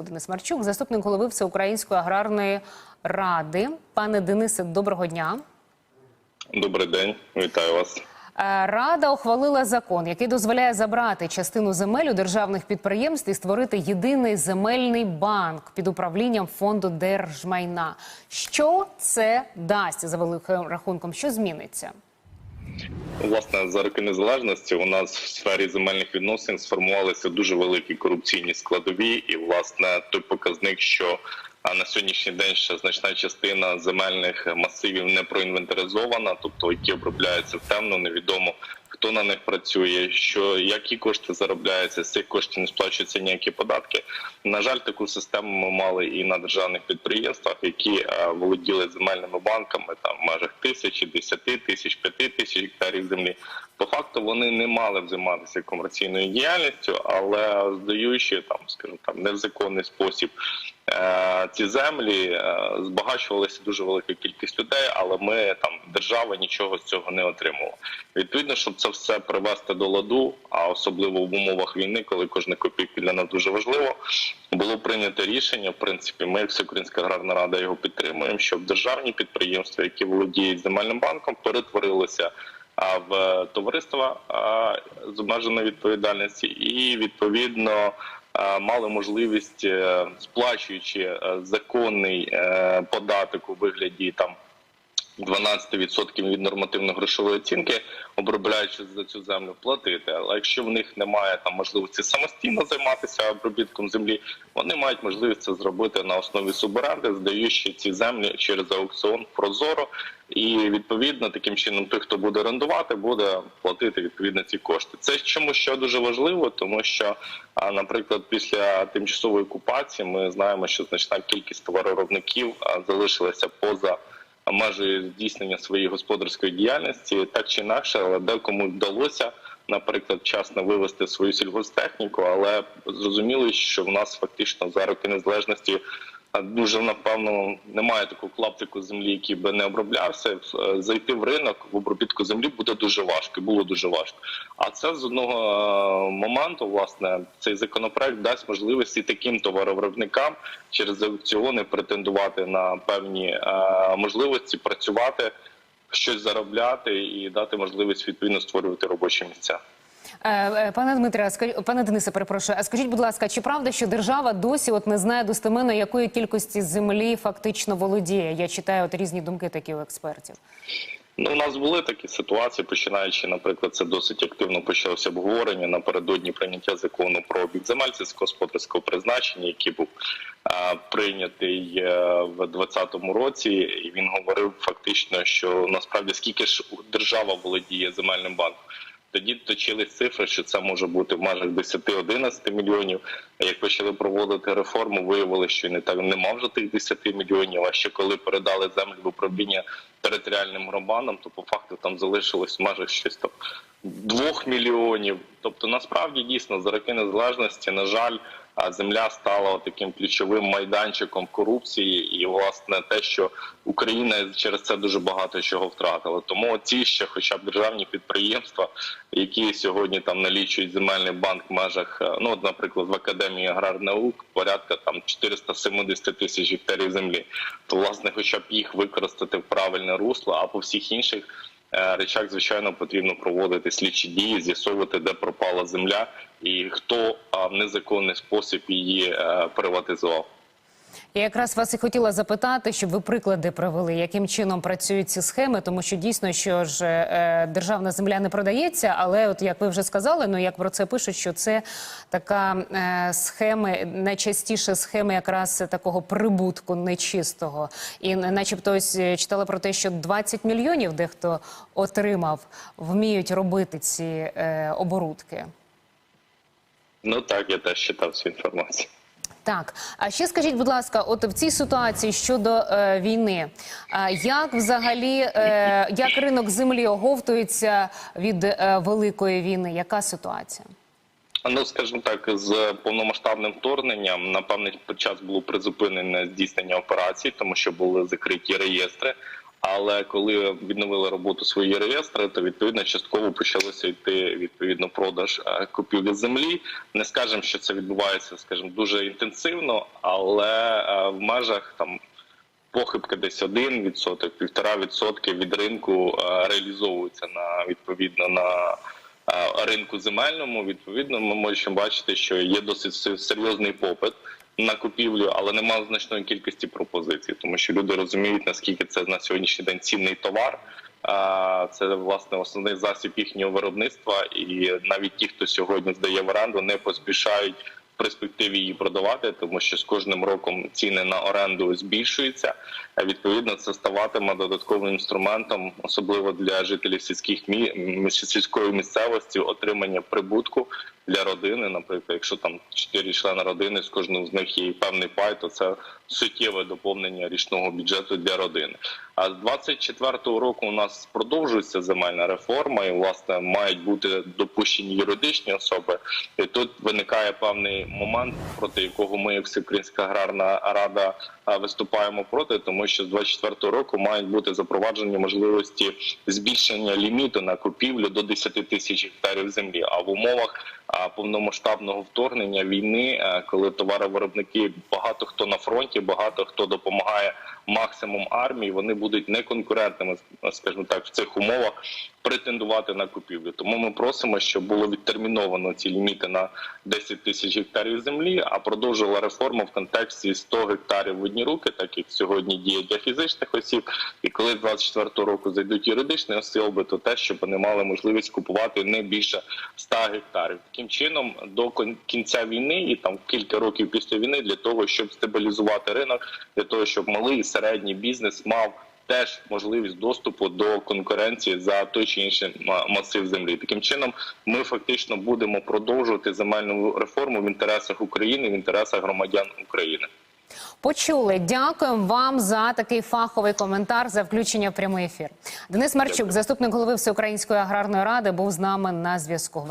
Денис Марчук, заступник голови Всеукраїнської аграрної ради. Пане Денисе, доброго дня. Добрий день, вітаю вас. Е, Рада ухвалила закон, який дозволяє забрати частину земель у державних підприємств і створити єдиний земельний банк під управлінням фонду держмайна. Що це дасть за великим рахунком? Що зміниться? Власне, за роки незалежності у нас в сфері земельних відносин сформувалися дуже великі корупційні складові, і власне той показник, що а на сьогоднішній день ще значна частина земельних масивів не проінвентаризована, тобто які обробляються в темно, невідомо хто на них працює, що які кошти заробляються, з цих коштів не сплачуються ніякі податки. На жаль, таку систему ми мали і на державних підприємствах, які е, володіли земельними банками там в межах тисячі, десяти тисяч, п'яти тисяч гектарів землі. По факту вони не мали займатися комерційною діяльністю, але здаючи там, скажімо там, не в законний спосіб е, ці землі, е, збагачувалася дуже велика кількість людей, але ми там держава нічого з цього не отримувала. Відповідно, щоб це все привести до ладу, а особливо в умовах війни, коли кожна копійка для нас дуже важливо, було прийнято рішення. В принципі, ми, як Всеукраїнська аграрна рада, його підтримуємо, щоб державні підприємства, які володіють земельним банком, перетворилися в товариства з обмеженою відповідальності, і відповідно мали можливість, е, сплачуючи е, законний е, податок у вигляді там. 12% від нормативно-грошової оцінки, обробляючи за цю землю, платити. Але якщо в них немає там можливості самостійно займатися обробітком землі, вони мають можливість це зробити на основі суборенди, здаючи ці землі через аукціон прозоро. І відповідно таким чином, той, хто буде орендувати, буде платити відповідно ці кошти. Це чому що дуже важливо, тому що, наприклад, після тимчасової окупації ми знаємо, що значна кількість товаровиробників залишилася поза межею здійснення своєї господарської діяльності, так чи інакше, але декому вдалося. Наприклад, вчасно вивести свою сільгосптехніку, але зрозуміло, що в нас фактично за роки незалежності дуже напевно немає такого клаптику землі, який би не оброблявся. Е, Зайти в ринок в обробітку землі буде дуже важко, було дуже важко. А це з одного е, моменту, власне, цей законопроект дасть можливість і таким товаровиробникам через аукціони претендувати на певні е, можливості працювати, щось заробляти і дати можливість відповідно створювати робочі місця. Е, е, Пане Дмитре, пане Денисе, перепрошую, а скажіть, будь ласка, чи правда, що держава досі от не знає достеменно, якої кількості землі фактично володіє? Я читаю от різні думки такі у експертів. Ну, у нас були такі ситуації, починаючи, наприклад, це досить активно почалося обговорення напередодні прийняття закону про обіг земель сільськогосподарського призначення, який був а, прийнятий е, в 2020 році. І він говорив фактично, що насправді скільки ж держава володіє земельним банком. Тоді точились цифри, що це може бути в межах 10-11 мільйонів. А як почали проводити реформу, виявили, що не так нема вже тих 10 мільйонів. А ще коли передали землю в управління територіальним громадам, то по факту там залишилось в межах щось там 2 мільйонів. Тобто, насправді дійсно за роки незалежності, на жаль, земля стала таким ключовим майданчиком корупції, і власне те, що Україна через це дуже багато чого втратила. Тому ці ще, хоча б державні підприємства, які сьогодні там налічують земельний банк в межах, е, ну наприклад, в академії аграрнаук порядка там 470 тисяч гектарів землі, то власне, хоча б їх використати в правильне русло, а по всіх інших. Е, Речах, звичайно, потрібно проводити слідчі дії, з'ясовувати, де пропала земля і хто в незаконний спосіб її е, приватизував. Я якраз вас і хотіла запитати, щоб ви приклади привели, яким чином працюють ці схеми, тому що дійсно, що ж е, державна земля не продається, але от як ви вже сказали, ну як про це пишуть, що це така е, схеми, найчастіше схеми якраз такого прибутку нечистого. І начебто ось е, читала про те, що 20 мільйонів дехто отримав, вміють робити ці е, оборудки. Ну так, я теж читав цю інформацію. Так, а ще скажіть, будь ласка, от в цій ситуації щодо е, війни, а як взагалі е, як ринок землі оговтується від е, великої війни? Яка ситуація? Ну, скажімо так, з повномасштабним вторгненням на певний час було призупинене здійснення операцій, тому що були закриті реєстри. Але коли відновили роботу свої реєстри, то відповідно частково почалося йти відповідно продаж е, купівлі землі. Не скажемо, що це відбувається, скажімо, дуже інтенсивно, але е, в межах там похибка десь 1%, 1,5% від ринку е, реалізовується на відповідно на ринку земельному. Відповідно, ми можемо бачити, що є досить серйозний попит. На купівлю, але немає значної кількості пропозицій, тому що люди розуміють наскільки це на сьогоднішній день цінний товар. Це власне основний засіб їхнього виробництва, і навіть ті, хто сьогодні здає в оренду, не поспішають перспективі її продавати, тому що з кожним роком ціни на оренду збільшуються. Відповідно, це ставатиме додатковим інструментом, особливо для жителів сільських мі... сільської місцевості, отримання прибутку для родини. Наприклад, якщо там чотири члени родини, з кожного з них є певний пай, то це суттєве доповнення річного бюджету для родини. А з 24-го року у нас продовжується земельна реформа, і власне мають бути допущені юридичні особи. І тут виникає певний момент, проти якого ми, як Всеукраїнська аграрна рада, виступаємо проти, тому що з 24-го року мають бути запроваджені можливості збільшення ліміту на купівлю до 10 тисяч гектарів землі. А в умовах повномасштабного вторгнення війни, е, коли товаровиробники багато хто на фронті, багато хто допомагає максимум армії, вони будуть неконкурентними, скажімо так, в цих умовах претендувати на купівлю. Тому ми просимо, щоб було відтерміновано ці ліміти на 10 тисяч гектарів землі, а продовжила реформа в контексті 100 гектарів в одні руки, так як сьогодні діє для фізичних осіб. І коли 24 року зайдуть юридичні особи, то те, щоб вони мали можливість купувати не більше 100 гектарів. Таким чином, до кінця війни і там кілька років після війни, для того, щоб стабілізувати ринок, для того, щоб малий і середній бізнес мав теж можливість доступу до конкуренції за той чи інший масив землі. Таким чином, ми фактично будемо продовжувати земельну реформу в інтересах України, в інтересах громадян України. Почули. Дякуємо вам за такий фаховий коментар за включення в прямий ефір. Денис Марчук, заступник голови Всеукраїнської аграрної ради, був з нами на зв'язку.